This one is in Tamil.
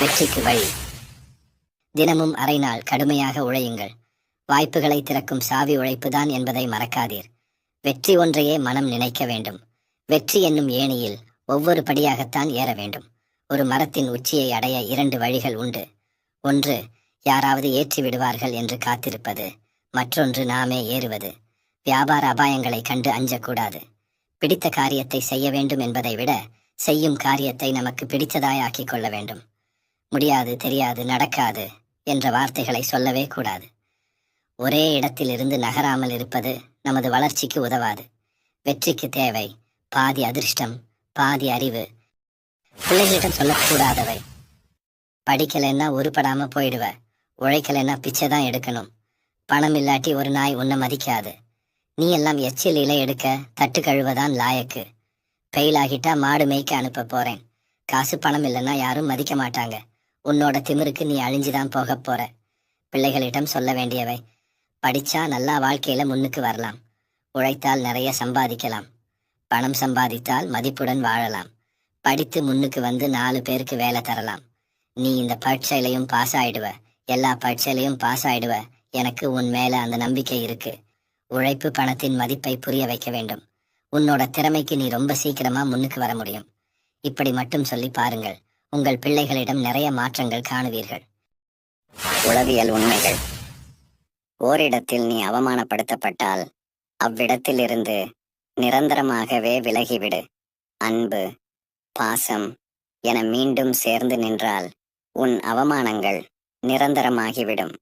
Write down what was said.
வெற்றிக்கு வழி. தினமும் அரை நாள் கடுமையாக உழையுங்கள். வாய்ப்புகளை திறக்கும் சாவி உழைப்புதான் என்பதை மறக்காதீர். வெற்றி ஒன்றையே மனம் நினைக்க வேண்டும். வெற்றி என்னும் ஏணியில் ஒவ்வொரு படியாகத்தான் ஏற வேண்டும். ஒரு மரத்தின் உச்சியை அடைய இரண்டு வழிகள் உண்டு. ஒன்று யாராவது ஏற்றி விடுவார்கள் என்று காத்திருப்பது. மற்றொன்று நாமே ஏறுவது. வியாபார அபாயங்களை கண்டு அஞ்சக்கூடாது. பிடித்த காரியத்தை செய்ய வேண்டும் என்பதை விட செய்யும் காரியத்தை நமக்கு பிடித்ததாய் ஆக்கிக் கொள்ள வேண்டும். முடியாது தெரியாது நடக்காது என்ற வார்த்தைகளை சொல்லவே கூடாது. ஒரே இடத்திலிருந்து நகராமல் இருப்பது நமது வளர்ச்சிக்கு உதவாது. வெற்றிக்கு தேவை. பாதி அதிர்ஷ்டம் பாதி அறிவு. பிள்ளைகளிடம் சொல்லக்கூடாதவை. படிக்கலைன்னா உருப்படாம போயிடுவ. உழைக்கலைன்னா பிச்சை தான் எடுக்கணும். பணம் இல்லாட்டி ஒரு நாய் உன்னை மதிக்காது. நீ எல்லாம் எச்சில் இலை எடுக்க தட்டு கழுவதான் லாயக்கு. ஃபெயில் ஆகிட்டா மாடு மேய்க்க அனுப்ப போறேன். காசு பணம் இல்லைன்னா யாரும் மதிக்க மாட்டாங்க. உன்னோட திமிருக்கு நீ அழிஞ்சுதான் போக போற. பிள்ளைகளிடம் சொல்ல வேண்டியவை. படிச்சா நல்லா வாழ்க்கையில முன்னுக்கு வரலாம். உழைத்தால் நிறைய சம்பாதிக்கலாம். பணம் சம்பாதித்தால் மதிப்புடன் வாழலாம். படித்து முன்னுக்கு வந்து நாலு பேருக்கு வேலை தரலாம். நீ இந்த பரீட்சையிலையும் பாஸ் ஆயிடுவ. எல்லா பரீட்சையிலையும் பாஸ் ஆயிடுவ. எனக்கு உன் மேல அந்த நம்பிக்கை இருக்கு. உழைப்பு பணத்தின் மதிப்பை புரிய வைக்க வேண்டும். உன்னோட திறமைக்கு நீ ரொம்ப சீக்கிரமா முன்னுக்கு வர முடியும். இப்படி மட்டும் சொல்லி பாருங்கள். உங்கள் பிள்ளைகளிடம் நிறைய மாற்றங்கள் காணுவீர்கள். உளவியல் உண்மைகள். ஓரிடத்தில் நீ அவமானப்படுத்தப்பட்டால் அவ்விடத்திலிருந்து நிரந்தரமாகவே விலகிவிடு. அன்பு பாசம் என மீண்டும் சேர்ந்து நின்றால் உன் அவமானங்கள் நிரந்தரமாகிவிடும்.